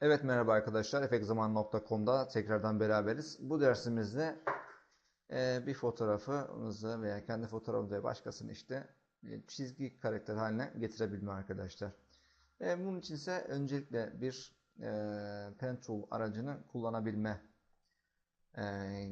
Evet merhaba arkadaşlar. efekzaman.com'da tekrardan beraberiz. Bu dersimizde e, bir fotoğrafınızı veya kendi fotoğrafınızı veya başkasını işte çizgi karakter haline getirebilme arkadaşlar. E, bunun için ise öncelikle bir e, pen tool aracını kullanabilme e,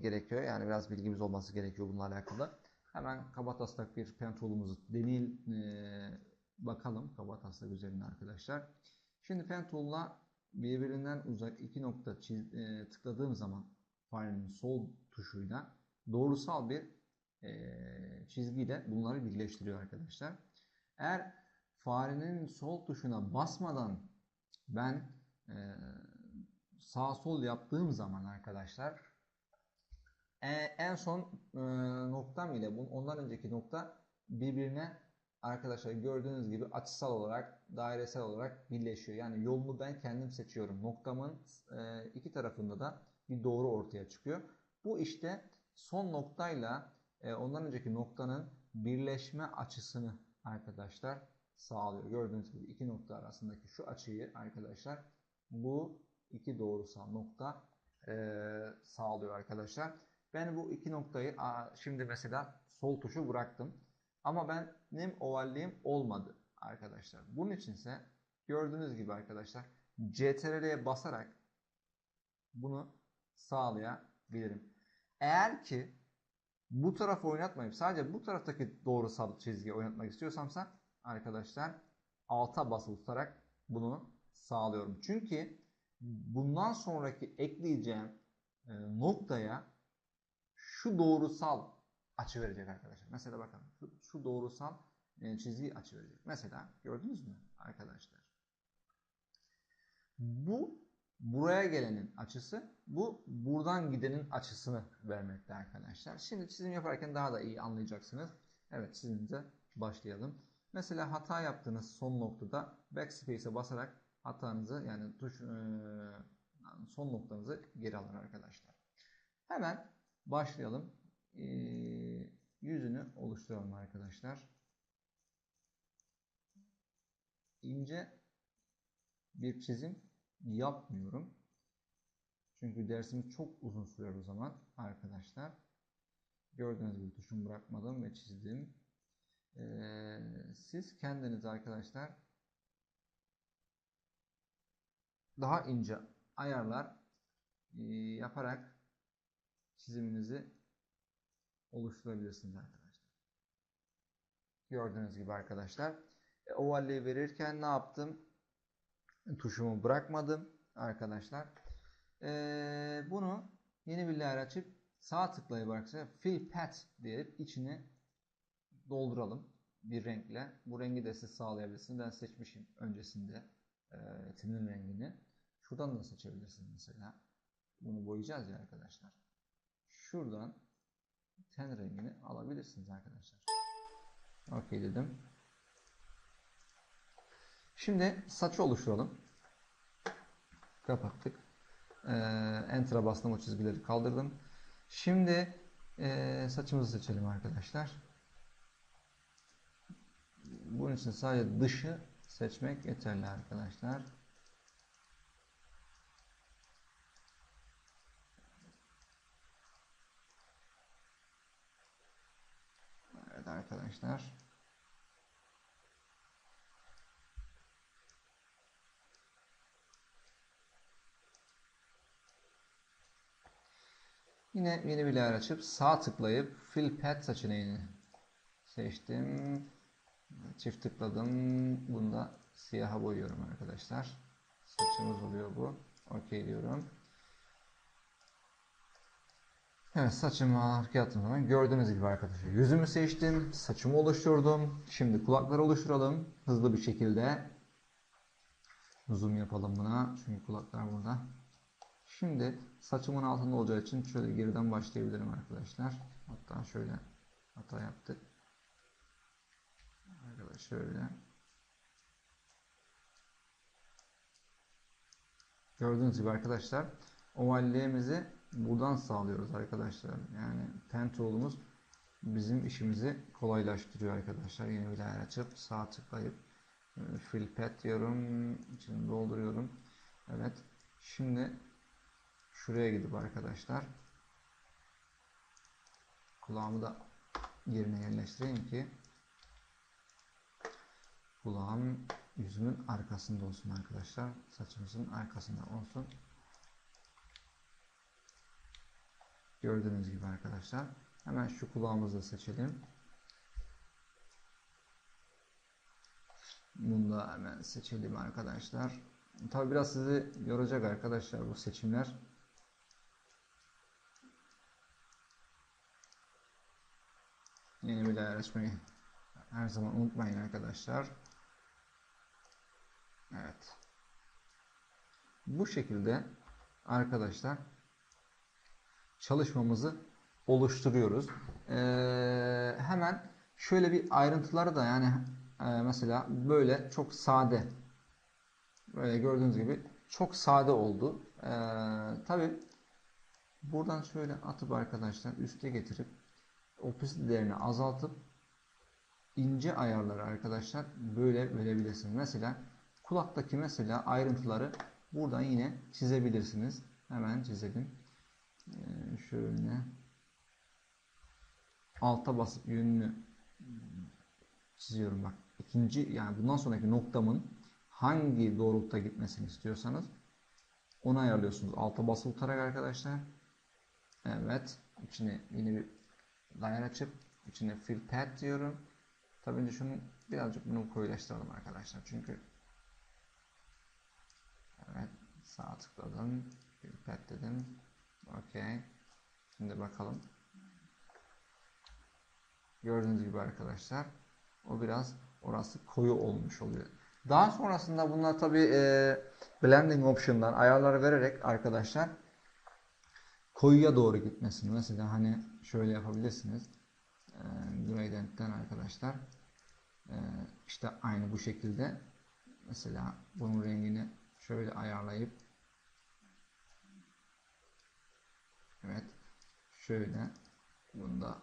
gerekiyor. Yani biraz bilgimiz olması gerekiyor bununla alakalı. Hemen kaba taslak bir pen tool'umuzu deneyin e, bakalım kaba taslak üzerine arkadaşlar. Şimdi pen tool'la birbirinden uzak iki nokta çiz, e, tıkladığım zaman farenin sol tuşuyla doğrusal bir e, çizgiyle bunları birleştiriyor arkadaşlar. Eğer farenin sol tuşuna basmadan ben e, sağ sol yaptığım zaman arkadaşlar e, en son e, noktam ile ondan önceki nokta birbirine arkadaşlar gördüğünüz gibi açısal olarak, dairesel olarak birleşiyor. Yani yolunu ben kendim seçiyorum. Noktamın e, iki tarafında da bir doğru ortaya çıkıyor. Bu işte son noktayla e, ondan önceki noktanın birleşme açısını arkadaşlar sağlıyor. Gördüğünüz gibi iki nokta arasındaki şu açıyı arkadaşlar bu iki doğrusal nokta e, sağlıyor arkadaşlar. Ben bu iki noktayı şimdi mesela sol tuşu bıraktım. Ama ben benim ovalliğim olmadı arkadaşlar. Bunun içinse gördüğünüz gibi arkadaşlar CTRL'ye basarak bunu sağlayabilirim. Eğer ki bu tarafı oynatmayıp sadece bu taraftaki doğrusal çizgiyi oynatmak istiyorsamsa arkadaşlar alta basılı tutarak bunu sağlıyorum. Çünkü bundan sonraki ekleyeceğim e, noktaya şu doğrusal açı verecek arkadaşlar. Mesela bakın şu, şu doğrusal e, çizgi açı verecek. Mesela gördünüz mü arkadaşlar? Bu buraya gelenin açısı, bu buradan gidenin açısını vermekte arkadaşlar. Şimdi çizim yaparken daha da iyi anlayacaksınız. Evet çizimimize başlayalım. Mesela hata yaptığınız son noktada backspace'e basarak hatanızı yani tuş e, son noktanızı geri alın arkadaşlar. Hemen başlayalım. E, yüzünü oluşturalım arkadaşlar. İnce bir çizim yapmıyorum. Çünkü dersimiz çok uzun sürer o zaman arkadaşlar. Gördüğünüz gibi tuşumu bırakmadım ve çizdim. Ee, siz kendiniz arkadaşlar daha ince ayarlar e, yaparak çiziminizi oluşturabilirsiniz arkadaşlar. Gördüğünüz gibi arkadaşlar. E, ovalliği verirken ne yaptım? Tuşumu bırakmadım arkadaşlar. E, bunu yeni bir layer açıp sağ tıklayıp arkadaşlar fill path diyerek içini dolduralım bir renkle. Bu rengi de siz sağlayabilirsiniz. Ben seçmişim öncesinde e, tinin rengini. Şuradan da seçebilirsiniz mesela. Bunu boyayacağız ya arkadaşlar. Şuradan ten rengini alabilirsiniz arkadaşlar. Okey dedim. Şimdi saçı oluşturalım. Kapattık. Ee, Enter'a bastım o çizgileri kaldırdım. Şimdi e, saçımızı seçelim arkadaşlar. Bunun için sadece dışı seçmek yeterli arkadaşlar. Arkadaşlar. Yine yeni bir layer açıp sağ tıklayıp Fill Path seçeneğini seçtim. Çift tıkladım. Bunda siyaha boyuyorum arkadaşlar. Saçımız oluyor bu. OK diyorum. Evet saçımı attığım zaman gördüğünüz gibi arkadaşlar yüzümü seçtim, saçımı oluşturdum. Şimdi kulakları oluşturalım hızlı bir şekilde. Zoom yapalım buna çünkü kulaklar burada. Şimdi saçımın altında olacağı için şöyle geriden başlayabilirim arkadaşlar. Hatta şöyle hata yaptık. Arkadaşlar şöyle. Gördüğünüz gibi arkadaşlar ovalliğimizi buradan sağlıyoruz arkadaşlar. Yani pen tool'umuz bizim işimizi kolaylaştırıyor arkadaşlar. Yeni bir layer açıp sağ tıklayıp e, fill pet diyorum. İçini dolduruyorum. Evet. Şimdi şuraya gidip arkadaşlar kulağımı da yerine yerleştireyim ki kulağım yüzümün arkasında olsun arkadaşlar. Saçımızın arkasında olsun. Gördüğünüz gibi arkadaşlar. Hemen şu kulağımızı da seçelim. Bunu da hemen seçelim arkadaşlar. Tabi biraz sizi yoracak arkadaşlar bu seçimler. Yeni bir ayar açmayı her zaman unutmayın arkadaşlar. Evet. Bu şekilde arkadaşlar çalışmamızı oluşturuyoruz. Ee, hemen şöyle bir ayrıntıları da yani e, mesela böyle çok sade böyle gördüğünüz gibi çok sade oldu. Ee, Tabi buradan şöyle atıp arkadaşlar üste getirip opasitelerini azaltıp ince ayarları arkadaşlar böyle verebilirsiniz. Mesela kulaktaki mesela ayrıntıları buradan yine çizebilirsiniz. Hemen çizelim. Ee, şöyle alta basıp yönünü çiziyorum bak. İkinci yani bundan sonraki noktamın hangi doğrultuda gitmesini istiyorsanız onu ayarlıyorsunuz. Alta basılı tutarak arkadaşlar. Evet. İçine yeni bir layer açıp içine fill pad diyorum. Tabii önce şunu birazcık bunu koyulaştıralım arkadaşlar. Çünkü evet sağ tıkladım. Fill pad dedim. Okey. Şimdi bakalım. Gördüğünüz gibi arkadaşlar o biraz orası koyu olmuş oluyor. Daha sonrasında bunlar tabi e, blending option'dan ayarları vererek arkadaşlar koyuya doğru gitmesini mesela hani şöyle yapabilirsiniz. E, Gradient'ten arkadaşlar e, işte aynı bu şekilde mesela bunun rengini şöyle ayarlayıp evet şöyle bunu da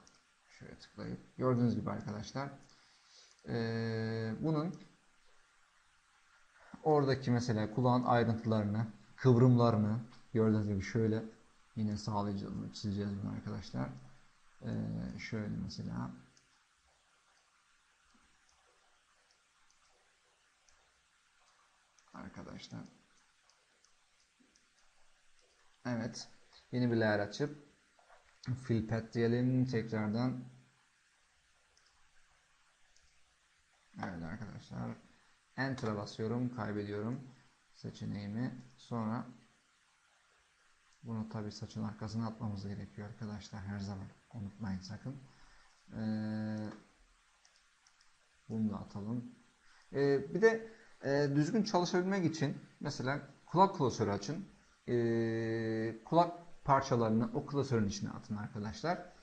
şöyle tıklayıp gördüğünüz gibi arkadaşlar ee, bunun oradaki mesela kulağın ayrıntılarını kıvrımlarını gördüğünüz gibi şöyle yine sağlayacağız çizeceğiz bunu arkadaşlar. Ee, şöyle mesela arkadaşlar. Evet yeni bir layer açıp fill pad diyelim tekrardan. Evet arkadaşlar. Enter'a basıyorum kaybediyorum seçeneğimi. Sonra bunu tabi saçın arkasına atmamız gerekiyor arkadaşlar her zaman. Unutmayın sakın. Ee, bunu da atalım. Ee, bir de e, düzgün çalışabilmek için mesela kulak klasörü açın. Ee, kulak parçalarını o klasörün içine atın arkadaşlar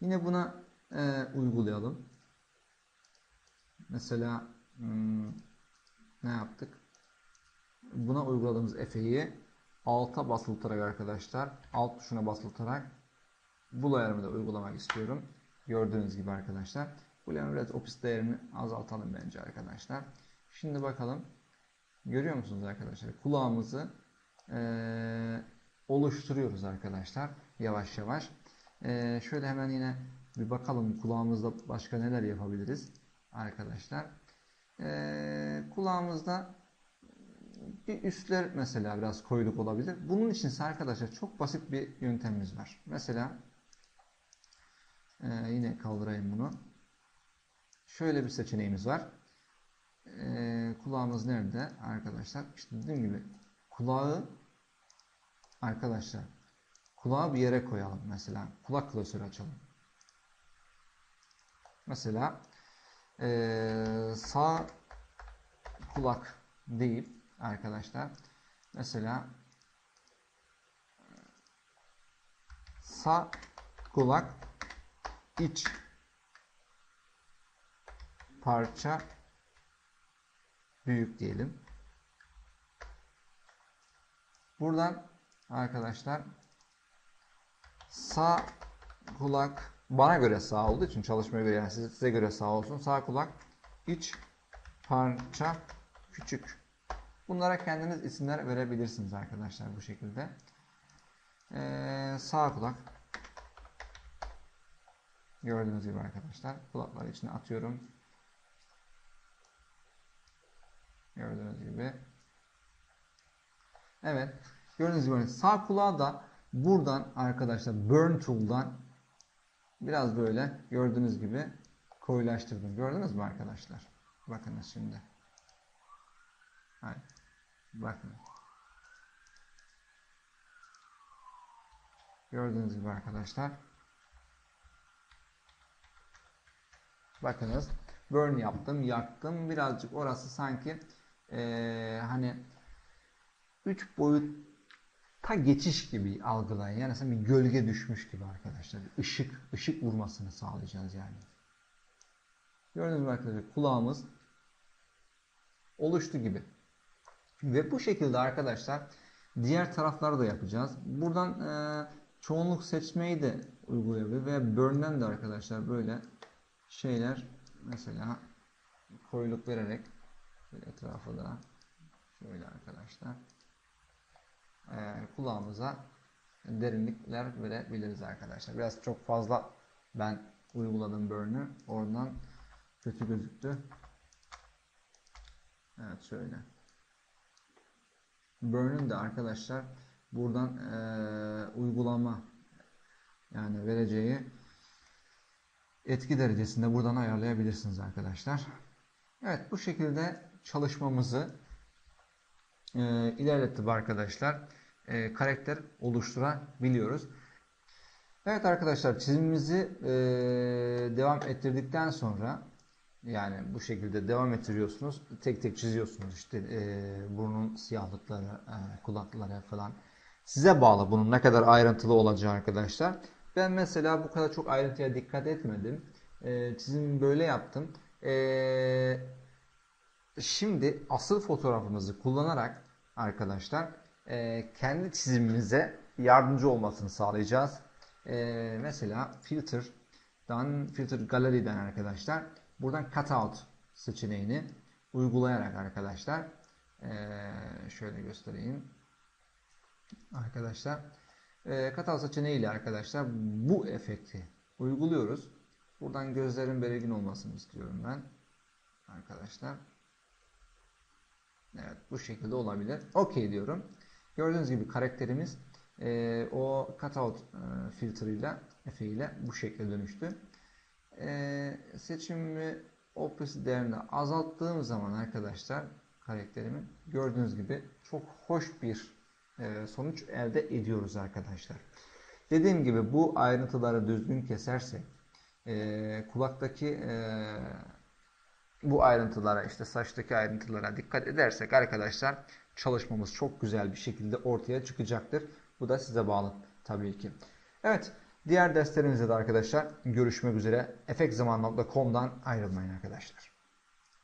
yine buna e, uygulayalım Mesela hmm, ne yaptık? Buna uyguladığımız efeyi alta basıltarak arkadaşlar alt tuşuna basıltarak bu layer'ımı da uygulamak istiyorum. Gördüğünüz gibi arkadaşlar. Layer'ın red opis değerini azaltalım bence arkadaşlar. Şimdi bakalım. Görüyor musunuz arkadaşlar? Kulağımızı ee, oluşturuyoruz arkadaşlar. Yavaş yavaş. E, şöyle hemen yine bir bakalım kulağımızda başka neler yapabiliriz arkadaşlar. Ee, kulağımızda bir üstler mesela biraz koyuluk olabilir. Bunun için ise arkadaşlar çok basit bir yöntemimiz var. Mesela e, yine kaldırayım bunu. Şöyle bir seçeneğimiz var. E, kulağımız nerede arkadaşlar? İşte dediğim gibi kulağı arkadaşlar kulağı bir yere koyalım mesela. Kulak klasörü açalım. Mesela ee, sağ kulak deyip arkadaşlar mesela sağ kulak iç parça büyük diyelim. Buradan arkadaşlar sağ kulak bana göre sağ olduğu için çalışmaya göre yani size, göre sağ olsun. Sağ kulak iç parça küçük Bunlara kendiniz isimler verebilirsiniz arkadaşlar bu şekilde. Ee, sağ kulak. Gördüğünüz gibi arkadaşlar. Kulakları içine atıyorum. Gördüğünüz gibi. Evet. Gördüğünüz gibi sağ kulağı da buradan arkadaşlar Burn Tool'dan biraz böyle gördüğünüz gibi koyulaştırdım. Gördünüz mü arkadaşlar? Bakınız şimdi. Hayır. Bakın. Gördüğünüz gibi arkadaşlar. Bakınız. Burn yaptım, yaktım. Birazcık orası sanki ee, hani 3 boyutta geçiş gibi algılayın. Yani sanki bir gölge düşmüş gibi arkadaşlar. Işık, ışık vurmasını sağlayacağız yani. Gördüğünüz gibi arkadaşlar kulağımız oluştu gibi. Ve bu şekilde arkadaşlar diğer tarafları da yapacağız. Buradan e, çoğunluk seçmeyi de uygulayabilir ve burn'den de arkadaşlar böyle şeyler mesela koyuluk vererek etrafı da şöyle arkadaşlar e, kulağımıza derinlikler verebiliriz arkadaşlar. Biraz çok fazla ben uyguladım burn'ü. Oradan kötü gözüktü. Evet şöyle. Burn'ün de arkadaşlar buradan e, uygulama yani vereceği etki derecesinde buradan ayarlayabilirsiniz arkadaşlar. Evet bu şekilde çalışmamızı e, ilerlettik arkadaşlar. E, karakter oluşturabiliyoruz. Evet arkadaşlar çizimimizi e, devam ettirdikten sonra yani bu şekilde devam ettiriyorsunuz. Tek tek çiziyorsunuz işte e, burnun siyahlıkları, e, kulakları falan. Size bağlı bunun ne kadar ayrıntılı olacağı arkadaşlar. Ben mesela bu kadar çok ayrıntıya dikkat etmedim. E, çizimi böyle yaptım. E, şimdi asıl fotoğrafımızı kullanarak arkadaşlar e, kendi çizimimize yardımcı olmasını sağlayacağız. E, mesela filter'dan, filter galeriden arkadaşlar buradan cutout seçeneğini uygulayarak arkadaşlar e, şöyle göstereyim arkadaşlar e, cutout seçeneğiyle arkadaşlar bu efekti uyguluyoruz. Buradan gözlerin belirgin olmasını istiyorum ben arkadaşlar. Evet bu şekilde olabilir. OK diyorum. Gördüğünüz gibi karakterimiz e, o cutout e, filtrıyla efeğiyle bu şekilde dönüştü. E, seçimimi opacity değerini azalttığım zaman arkadaşlar karakterimin gördüğünüz gibi çok hoş bir e, sonuç elde ediyoruz arkadaşlar. Dediğim gibi bu ayrıntıları düzgün kesersek e, kulaktaki e, bu ayrıntılara işte saçtaki ayrıntılara dikkat edersek arkadaşlar çalışmamız çok güzel bir şekilde ortaya çıkacaktır. Bu da size bağlı tabii ki. Evet diğer derslerimizde de arkadaşlar görüşmek üzere. efektzaman.com'dan ayrılmayın arkadaşlar.